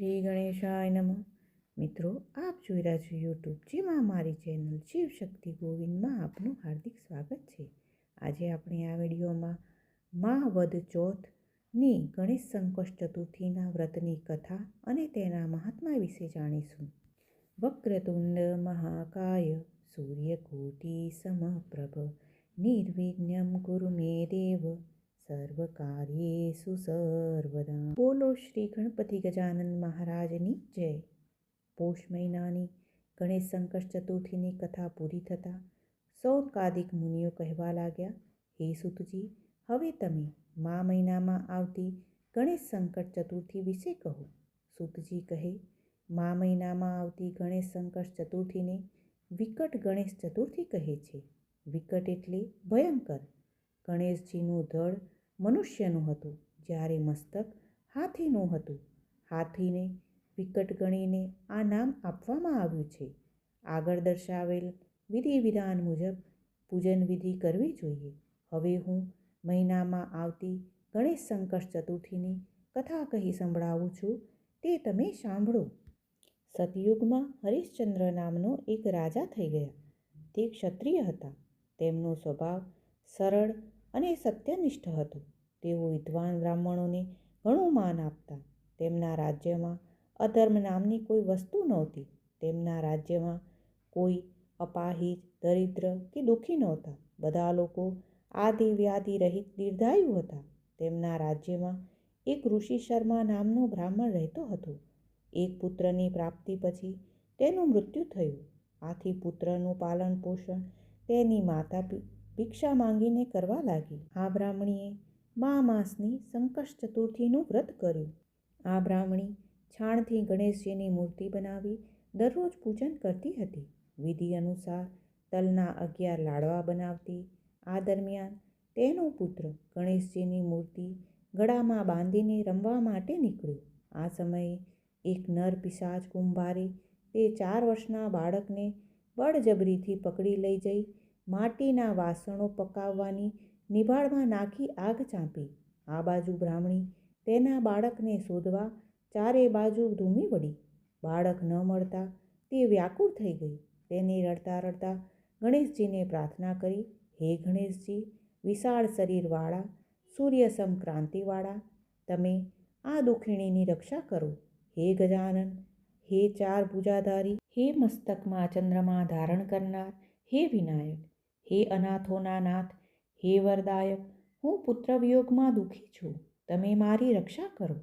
શ્રી ગણેશાય નમઃ. મિત્રો, આપ જોઈ રહ્યા છો યુટ્યુબ જેમાં મારી ચેનલ શિવ શક્તિ ગોવિંદમાં આપનું હાર્દિક સ્વાગત છે. આજે આપણે આ વિડીયોમાં મા વદ ચોથની ગણેશ સંકષ્ટ ચતુર્થીના વ્રતની કથા અને તેના મહાત્મા વિશે જાણીશું. વક્રતુંડ મહાકાય, સૂર્યકોટી સમપ્રભ, નિર્વિઘ્નમ ગુરુ મે દેવ સર્વકાર્યેષુ સર્વદા બોલો શ્રી ગણપતિ ગજાનંદ મહારાજની જય પોષ મહિનાની ગણેશ સંકટ ચતુર્થીની કથા પૂરી થતાં સૌકાદિક મુનિઓ કહેવા લાગ્યા, હે સુતજી, હવે તમે મા મહિનામાં આવતી ગણેશ સંકટ ચતુર્થી વિશે કહો. સુતજી કહે, મા મહિનામાં આવતી ગણેશ સંકટ ચતુર્થીને વિકટ ગણેશ ચતુર્થી કહે છે. વિકટ એટલે ભયંકર. ગણેશજીનું ધડ મનુષ્યનું હતું, જ્યારે મસ્તક હાથીનું હતું. હાથીને વિકટ ગણીને આ નામ આપવામાં આવ્યું છે. આગળ દર્શાવેલ વિધિ વિધાન મુજબ પૂજન વિધિ કરવી જોઈએ. હવે હું મહિનામાં આવતી ગણેશ સંકટ ચતુર્થીની કથા કહી સંભળાવું છું, તે તમે સાંભળો. સતયુગમાં હરિશ્ચંદ્ર નામનો એક રાજા થઈ ગયા. તે ક્ષત્રિય હતા. તેમનો સ્વભાવ સરળ અને સત્યનિષ્ઠ હતો. તેઓ વિદ્વાન બ્રાહ્મણોને ઘણું માન આપતા. તેમના રાજ્યમાં અધર્મ નામની કોઈ વસ્તુ નહોતી. તેમના રાજ્યમાં કોઈ અપાહિત દરિદ્ર કે દુઃખી નહોતા. બધા લોકો આદિ વ્યાધિ રહિત દીર્ઘાયુ હતા. તેમના રાજ્યમાં એક ઋષિ શર્મા નામનો બ્રાહ્મણ રહેતો હતો. એક પુત્રની પ્રાપ્તિ પછી તેનું મૃત્યુ થયું. આથી પુત્રનું પાલન પોષણ તેની માતા ભિક્ષા માંગીને કરવા લાગી. આ બ્રાહ્મણીએ મા માસની સંકષ્ટ ચતુર્થીનું વ્રત કર્યું. આ બ્રાહ્મણી છાણથી ગણેશજીની મૂર્તિ બનાવી દરરોજ પૂજન કરતી હતી. વિધિ અનુસાર તલના અગિયાર લાડવા બનાવતી. આ દરમિયાન તેનો પુત્ર ગણેશજીની મૂર્તિ ગળામાં બાંધીને રમવા માટે નીકળ્યો. આ સમયે એક નર પિશાચ કુંભારે તે ચાર વર્ષના બાળકને બળજબરીથી પકડી લઈ જઈ માટીના વાસણો પકાવવાની નિભાળમાં નાખી આગ ચાંપી. આ બાજુ બ્રાહ્મણી તેના બાળકને શોધવા ચારે બાજુ ધૂમી વળી. બાળક ન મળતા તે વ્યાકુળ થઈ ગઈ. તેને રડતા રડતા ગણેશજીને પ્રાર્થના કરી, હે ગણેશજી, વિશાળ શરીરવાળા, સૂર્ય સમક્રાંતિવાળા તમે આ દુખીણીની રક્ષા કરો. હે ગજાનન, હે ચાર ભુજાધારી હે મસ્તકમાં ચંદ્રમા ધારણ કરનાર, હે વિનાયક હે અનાથોના નાથ, હે વરદાયક, હું પુત્રવિયોગમાં દુઃખી છું. તમે મારી રક્ષા કરો.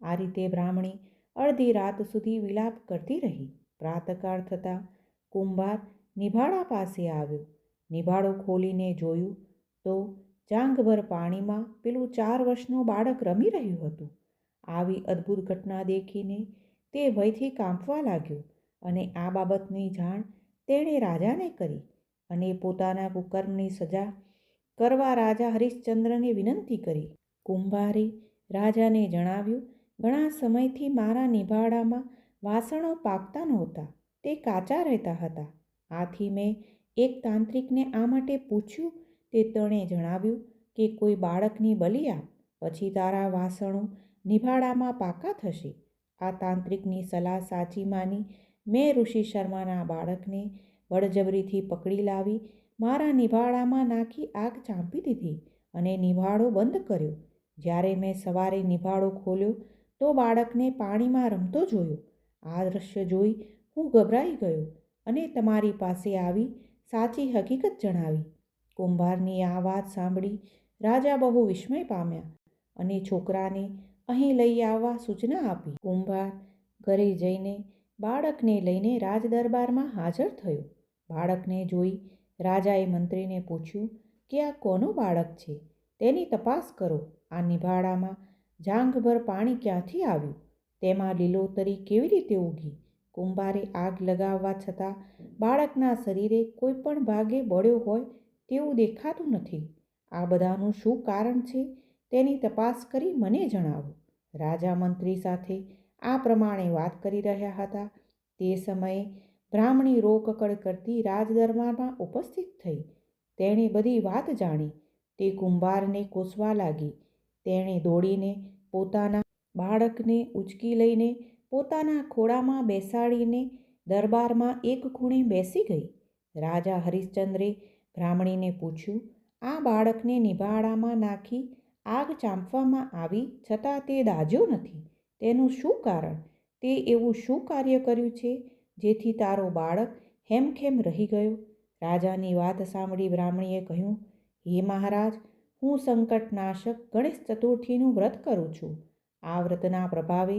આ રીતે બ્રાહ્મણી અડધી રાત સુધી વિલાપ કરતી રહી. પ્રાતકાળ થતાં કુંભાર નિભાળા પાસે આવ્યો. નિભાળો ખોલીને જોયું તો જાંગભર પાણીમાં પેલું ચાર વર્ષનું બાળક રમી રહ્યું હતું. આવી અદ્ભુત ઘટના દેખીને તે ભયથી કાંપવા લાગ્યો અને આ બાબતની જાણ તેણે રાજાને કરી. અને પોતાના કુકર્મની સજા કરવા રાજા હરિશ્ચંદ્રને વિનંતી કરી. કુંભારે રાજાને જણાવ્યું, ઘણા સમયથી મારા નિભાડામાં વાસણો પાકતા નહોતા, તે કાચા રહેતા હતા. આથી મેં એક તાંત્રિકને આ માટે પૂછ્યું, તે તેણે જણાવ્યું કે કોઈ બાળકની બલી આપ, પછી તારા વાસણો નિભાડામાં પાકા થશે. આ તાંત્રિકની સલાહ સાચી માની મેં ઋષિ શર્માના બાળકને બળજબરીથી પકડી લાવી, મારા નિભાળામાં નાખી આગ ચાંપી દીધી અને નિભાળો બંધ કર્યો. જ્યારે મેં સવારે નિભાળો ખોલ્યો, તો બાળકને પાણીમાં રમતો જોયો. આ દૃશ્ય જોઈ હું ગભરાઈ ગયો અને તમારી પાસે આવી સાચી હકીકત જણાવી. કુંભારની આ વાત સાંભળી રાજા બહુ વિસ્મય પામ્યા અને છોકરાને અહીં લઈ આવવા સૂચના આપી. કુંભાર ઘરે જઈને બાળકને લઈને રાજદરબારમાં હાજર થયો. બાળકને જોઈ રાજાએ મંત્રીને પૂછ્યું, કે આ કોનું બાળક છે? તેની તપાસ કરો. આ નિભાડામાં જાંઘભર પાણી ક્યાંથી આવ્યું? તેમાં લીલોતરી કેવી રીતે ઉગી કુંભારે આગ લગાવવા છતાં બાળકના શરીરે કોઈ પણ ભાગે બળ્યો હોય તેવું દેખાતું નથી. આ બધાનું શું કારણ છે તેની તપાસ કરી મને જણાવો. રાજા મંત્રી સાથે આ પ્રમાણે વાત કરી રહ્યા હતા. તે સમયે બ્રાહ્મણી રોકકળ કરતી રાજદરબારમાં ઉપસ્થિત થઈ. તેણે બધી વાત જાણી. તે કુંભારને કોસવા લાગી. તેણે દોડીને પોતાના બાળકને ઉચકી લઈને પોતાના ખોળામાં બેસાડીને દરબારમાં એક ખૂણે બેસી ગઈ. રાજા હરિશ્ચંદ્રે બ્રાહ્મણીને પૂછ્યું, આ બાળકને નિભાડામાં નાખી આગ ચાંપવામાં આવી છતાં તે દાજ્યો નથી. તેનું શું કારણ? તે એવું શું કાર્ય કર્યું છે? જેથી તારો બાળક હેમખેમ રહી ગયો. રાજાની વાત સાંભળી બ્રાહ્મણીએ કહ્યું, હે મહારાજ, હું સંકટનાશક ગણેશ ચતુર્થીનું વ્રત કરું છું. આ વ્રતના પ્રભાવે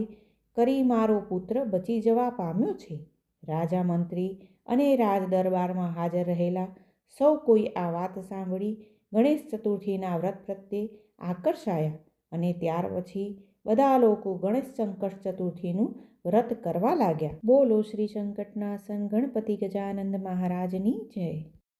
કરી મારો પુત્ર બચી જવા પામ્યો છે. રાજા મંત્રી અને રાજ દરબારમાં હાજર રહેલા સૌ કોઈ આ વાત સાંભળી ગણેશ ચતુર્થીના વ્રત પ્રત્યે આકર્ષાયા અને ત્યાર પછી બધા લોકો ગણેશ સંકટ ચતુર્થીનું વ્રત કરવા લાગ્યા. બોલો શ્રી સંકટનાશન ગણપતિ ગજાનંદ મહારાજની જય.